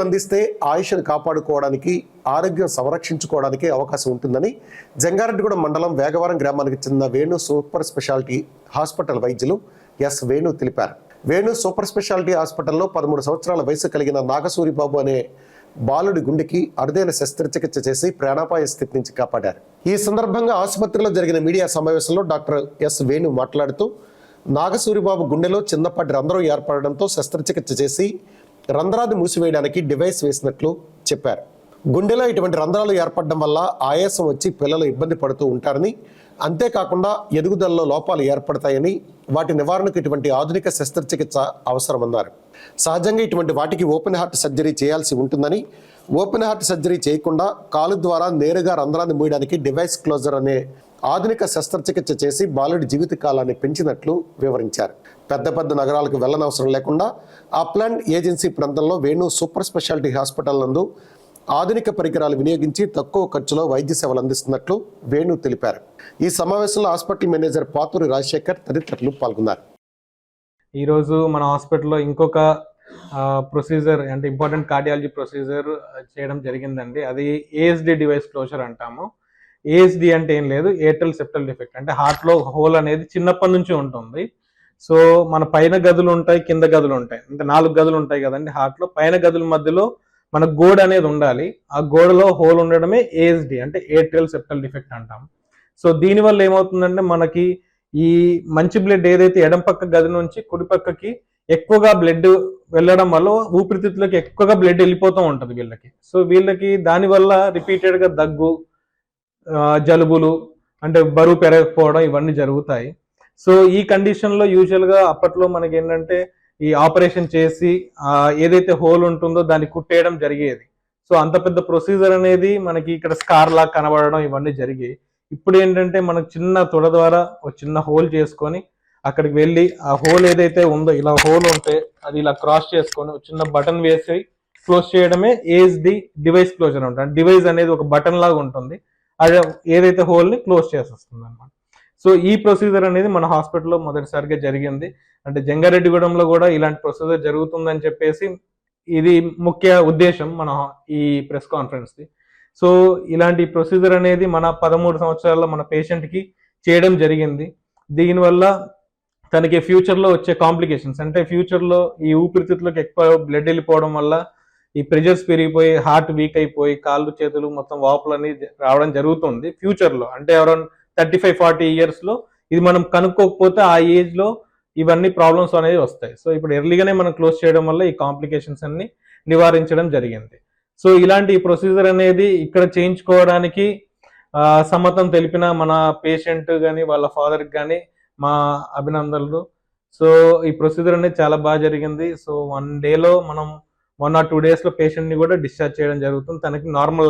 అందిస్తే ఆయుష్ను కాపాడుకోవడానికి ఆరోగ్యం సంరక్షించుకోవడానికి అవకాశం ఉంటుందని జంగారెడ్డిగూడెం మండలం వేగవరం గ్రామానికి చెందిన వేణు సూపర్ స్పెషాలిటీ హాస్పిటల్ వైద్యులు ఎస్ వేణు తెలిపారు. వేణు సూపర్ స్పెషాలిటీ హాస్పిటల్లో పదమూడు సంవత్సరాల వయసు కలిగిన నాగసూరిబాబు అనే బాలుడి గుండెకి అరుదైన శస్త్రచికిత్స చేసి ప్రాణాపాయ స్థితి నుంచి కాపాడారు. ఈ సందర్భంగా ఆసుపత్రిలో జరిగిన మీడియా సమావేశంలో డాక్టర్ ఎస్ వేణు మాట్లాడుతూ నాగసూరిబాబు గుండెలో చిన్నపాటి రంధ్రం ఏర్పడడంతో శస్త్రచికిత్స చేసి రంధ్రాన్ని మూసివేయడానికి డివైస్ వేసినట్లు చెప్పారు. గుండెలో ఇటువంటి రంధ్రాలు ఏర్పడడం వల్ల ఆయాసం వచ్చి పిల్లలు ఇబ్బంది పడుతూ ఉంటారని అంతేకాకుండా ఎదుగుదలలో లోపాలు ఏర్పడతాయని వాటి నివారణకు ఇటువంటి ఆధునిక శస్త్రచికిత్స అవసరమన్నారు. సహజంగా ఇటువంటి వాటికి ఓపెన్ హార్ట్ సర్జరీ చేయాల్సి ఉంటుందని ఓపెన్ హార్ట్ సర్జరీ చేయకుండా కాలు ద్వారా నేరుగా రంధ్రాన్ని మూయడానికి డివైస్ క్లోజర్ అనే ఆధునిక శస్త్రచికిత్స చేసి బాలుడి జీవిత కాలాన్ని పెంచినట్లు వివరించారు. పెద్ద పెద్ద నగరాలకు వెళ్ళనవసరం లేకుండా అప్లాండ్ ఏజెన్సీ ప్రాంతంలో వేణు సూపర్ స్పెషాలిటీ హాస్పిటల్ నందు ఆధునిక పరికరాలు వినియోగించి తక్కువ ఖర్చులో వైద్య సేవలు అందిస్తున్నట్లు వేణు తెలిపారు. ఈ సమావేశంలో హాస్పిటల్ మేనేజర్ పాతూరి రాజశేఖర్ తదితరులు పాల్గొన్నారు. ఈరోజు మన హాస్పిటల్లో ఇంకొక ప్రొసీజర్ అంటే ఇంపార్టెంట్ కార్డియాలజీ ప్రొసీజర్ చేయడం జరిగిందండి. అది ఏఎస్డి డివైస్ క్లోజర్ అంటాము. ఏఎస్డి అంటే ఏం లేదు ఎయిర్టెల్ సెప్టల్ డిఫెక్ట్ అంటే హార్ట్లో హోల్ అనేది చిన్నప్పటి నుంచి ఉంటుంది. సో మన పైన గదులు ఉంటాయి కింద గదులు ఉంటాయి. అంటే నాలుగు గదులు ఉంటాయి కదండి హార్ట్లో పైన గదుల మధ్యలో మన గోడ అనేది ఉండాలి. ఆ గోడలో హోల్ ఉండడమే ఏఎస్డి అంటే ఎయిర్టెల్ సెప్టల్ డిఫెక్ట్ అంటాం. సో దీనివల్ల ఏమవుతుందంటే మనకి ఈ మంచి బ్లడ్ ఏదైతే ఎడం పక్క గది నుంచి కుడి పక్కకి ఎక్కువగా బ్లడ్ వెళ్ళడం వల్ల ఊపిరితిత్తులకి ఎక్కువగా బ్లడ్ వెళ్ళిపోతూ ఉంటుంది వీళ్ళకి. సో వీళ్ళకి దానివల్ల రిపీటెడ్గా దగ్గు జలుబులు అంటే బరువు పెరగకపోవడం ఇవన్నీ జరుగుతాయి. సో ఈ కండిషన్లో యూజువల్గా అప్పట్లో మనకి ఏంటంటే ఈ ఆపరేషన్ చేసి ఏదైతే హోల్ ఉంటుందో దాన్ని కుట్టేయడం జరిగేది. సో అంత పెద్ద ప్రొసీజర్ అనేది మనకి ఇక్కడ స్కార్ లా కనబడడం ఇవన్నీ జరిగాయి. ఇప్పుడు ఏంటంటే మనకు చిన్న తొడ ద్వారా ఒక చిన్న హోల్ చేసుకొని అక్కడికి వెళ్ళి ఆ హోల్ ఏదైతే ఉందో ఇలా హోల్ ఉంటే అది ఇలా క్రాస్ చేసుకొని ఒక చిన్న బటన్ వేసి క్లోజ్ చేయడమే ఏజ్ ది డివైస్ క్లోజర్ ఉంటుంది డివైస్ అనేది ఒక బటన్ లాగా ఉంటుంది. అది ఏదైతే హోల్ని క్లోజ్ చేసేస్తుంది అనమాట సో ఈ ప్రొసీజర్ అనేది మన హాస్పిటల్లో మొదటిసారిగా జరిగింది. అంటే జంగారెడ్డిగూడెంలో కూడా ఇలాంటి ప్రొసీజర్ జరుగుతుందని చెప్పేసి ఇది ముఖ్య ఉద్దేశం మన ఈ ప్రెస్ కాన్ఫరెన్స్ది సో ఇలాంటి ప్రొసీజర్ అనేది మన పదమూడు సంవత్సరాల్లో మన పేషెంట్కి చేయడం జరిగింది. దీనివల్ల తనకి ఫ్యూచర్లో వచ్చే కాంప్లికేషన్స్ అంటే ఫ్యూచర్లో ఈ ఊపిరితిత్తులకు ఎక్కువ బ్లడ్ వెళ్ళిపోవడం వల్ల ఈ ప్రెజర్స్ పెరిగిపోయి హార్ట్ వీక్ అయిపోయి కాళ్ళు చేతులు మొత్తం వాపులు అనేది రావడం జరుగుతుంది ఫ్యూచర్లో అంటే అరౌండ్ థర్టీ ఫైవ్ ఫార్టీ ఇయర్స్లో ఇది మనం కనుక్కోకపోతే ఆ ఏజ్లో ఇవన్నీ ప్రాబ్లమ్స్ అనేవి వస్తాయి. సో ఇప్పుడు ఎర్లీగానే మనం క్లోజ్ చేయడం వల్ల ఈ కాంప్లికేషన్స్ అన్ని నివారించడం జరిగింది. సో ఇలాంటి ప్రొసీజర్ అనేది ఇక్కడ చేయించుకోవడానికి సమ్మతం తెలిపిన మన పేషెంట్ కానీ వాళ్ళ ఫాదర్కి కానీ మా అభినందనలు. సో ఈ ప్రొసీజర్ అనేది చాలా బాగా జరిగింది. సో వన్ డేలో మనం వన్ ఆర్ టూ డేస్లో పేషెంట్ని కూడా డిశ్చార్జ్ చేయడం జరుగుతుంది. తనకి నార్మల్